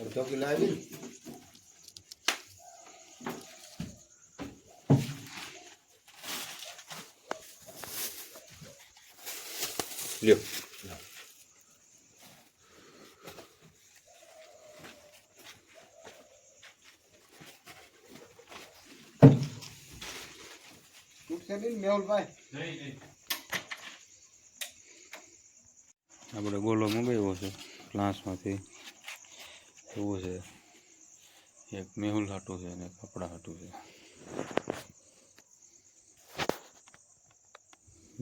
અડધો કિલો આવી લ્યો. તૂટશે નહીં ને મેહુલભાઈ આપણે ગોલો મંગાવ્યો છે ક્લાસમાંથી એવું છે. એક મેહુલ હાટું છે અને કપડાં હાટું છે.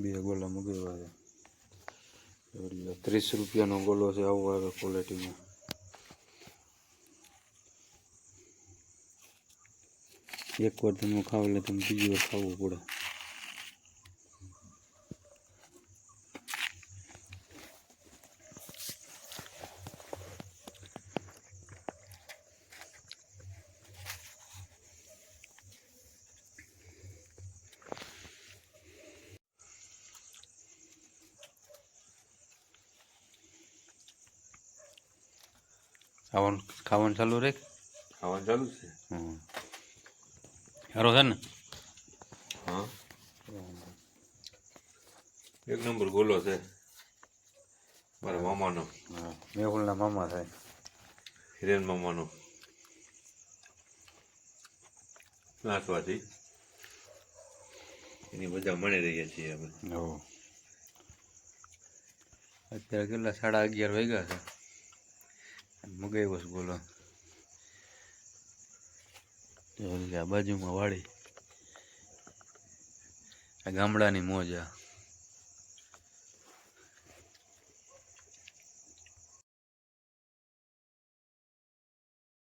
બે ગોલા મંગાવ્યા છે. એટલે ત્રીસ રૂપિયાનો ગોલો છે આવો આવે ક્વોલિટીમાં એક વાર તમે ખાવ એટલે તમે બીજી વાર ખાવું પડે. ખાવાનું ખાવાનું ચાલુ રે ખાવાનું ચાલુ છે? સારો છે ને? હા. એક નંબર ગોલો છે. મારા મામાનો. મેહુલના મામા થાય હિરેન મામાનો. નાસવાથી એની મજા મળી રહીએ છીએ અત્યારે કેટલા સાડા અગિયાર વાગ્યા છે. મગાવ્યો છે બોલો. આ બાજુમાં વાળી. આ ગામડાની મોજ